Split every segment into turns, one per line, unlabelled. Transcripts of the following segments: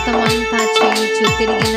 વર્તમાન થશે જ્યોતિર્ગિ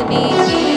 नीचे